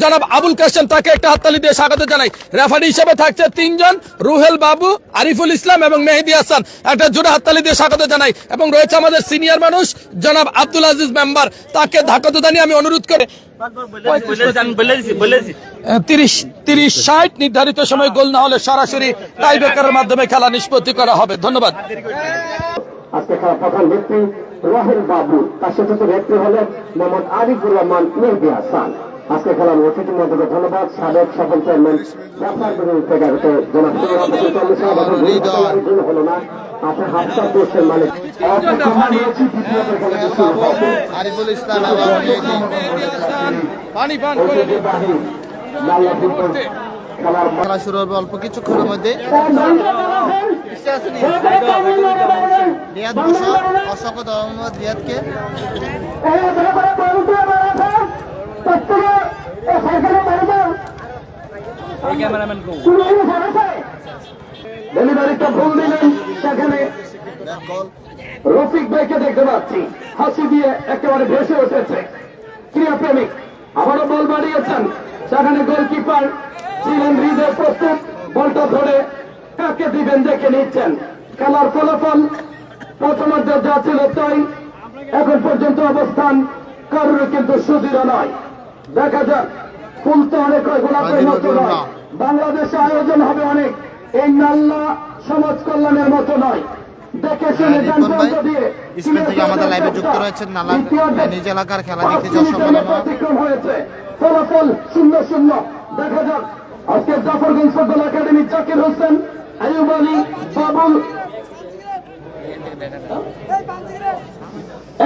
জনাব আবুল কাসেম তাকে একটা হাততালি দিয়ে স্বাগত জানাই। রেফারি হিসেবে থাকছে তিনজন, রুহেল বাবু, আরিফুল ইসলাম এবং মেহেদি হাসান। একটা জোড়া হাততালি দিয়ে স্বাগত জানাই এবং রয়েছে আমাদের সিনিয়র মানুষ, জনাব আব্দুল আজিজ মেম্বার। তাকে ধাকত জানিয়ে আমি অনুরোধ করে। তিরিশ তিরিশ, ষাট, নির্ধারিত সময় গোল না হলে সরাসরি টাই ব্রেকারের মাধ্যমে খেলা নিষ্পত্তি করা হবে। ধন্যবাদ। আজকে খেলা প্রধান ব্যক্তি রহেল বাবু। তার সাথে হলেন মোহাম্মদ আরিফুর রহমান, মেহদি হাসান। আজকে খেলার অতিথির মধ্যে ধন্যবাদ সাবেক সফল চেয়ারম্যান জাফর বিরুল থেকে জনাব হলো না আপনার হাতটা দোষের মানে আরিফুল ইসলাম এবং মেহেদি পানি পান করে খেলা শুরু হবে অল্প কিছুক্ষণের মধ্যে রিয়াদ অশোক মোহাম্মদ রিয়াদকে ডেলিভারিটা ভুল দিলেন সেখানে রফিক ভাইকে দেখতে পাচ্ছি। হাসি দিয়ে একেবারে ভেসে উঠেছে। ক্রিয়াপ্রেমিক আবারও বল বাড়িয়েছেন। সেখানে গোলকিপার ছিলেন হৃদয় প্রস্তুত বলটা ধরে কাকে দিবেন দেখে নিচ্ছেন। খেলার ফলাফল প্রথমার্ধে যা ছিল তাই। এখন পর্যন্ত অবস্থান কারোর কিন্তু সুদৃঢ় নয়। দেখা যাক ফুল তো অনেক হয় গোলাপের মতো নয় বাংলাদেশে আয়োজন হবে অনেক। এই নাল্লা সমাজ কল্যাণের মতো নয়। দেখে শুনে হ্যাঁ, যান রিপন ভাই, বন্ধ দিয়ে স্পেন থেকে আমাদের লাইভে যুক্ত রয়েছেন নালা নিজ এলাকার খেলা দেখতে যাওয়ার সম্ভাবনা হয়েছে। ফলাফল শূন্য শূন্য দেখা যাক। আজকে Zafarganj football academy Zakir Hossain Ayub Ali Babul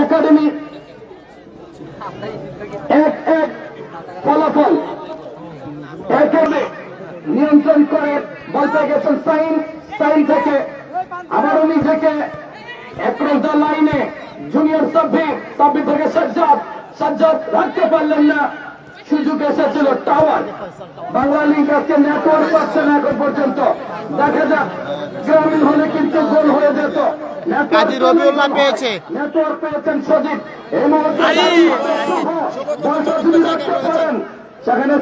academy. এক এক ফলাফল। নিয়ন্ত্রণ করে বলতে গেছেন সাইন সাইন থেকে আবারও নিজেকে অ্যাক্রস দ্য লাইনে জুনিয়র সাব্বির সাব্বির থেকে সাজ্জাদ সাজ্জাদ রাখতে পারলেন না সুযোগ এসেছিল টাওয়ার বাংলা লিঙ্ক আজকে নেটওয়ার্ক পাচ্ছে না এখন পর্যন্ত। দেখা যাক গ্রামীণ হলে কিন্তু গোল হয়ে যেত। নেটওয়ার্ক কাজী রবিউল্লাহ পেয়েছে। নেটওয়ার্ক পেয়েছেন সজিব। এই মুহূর্তে বলটা যদি রাখতে পারেন। সেখানে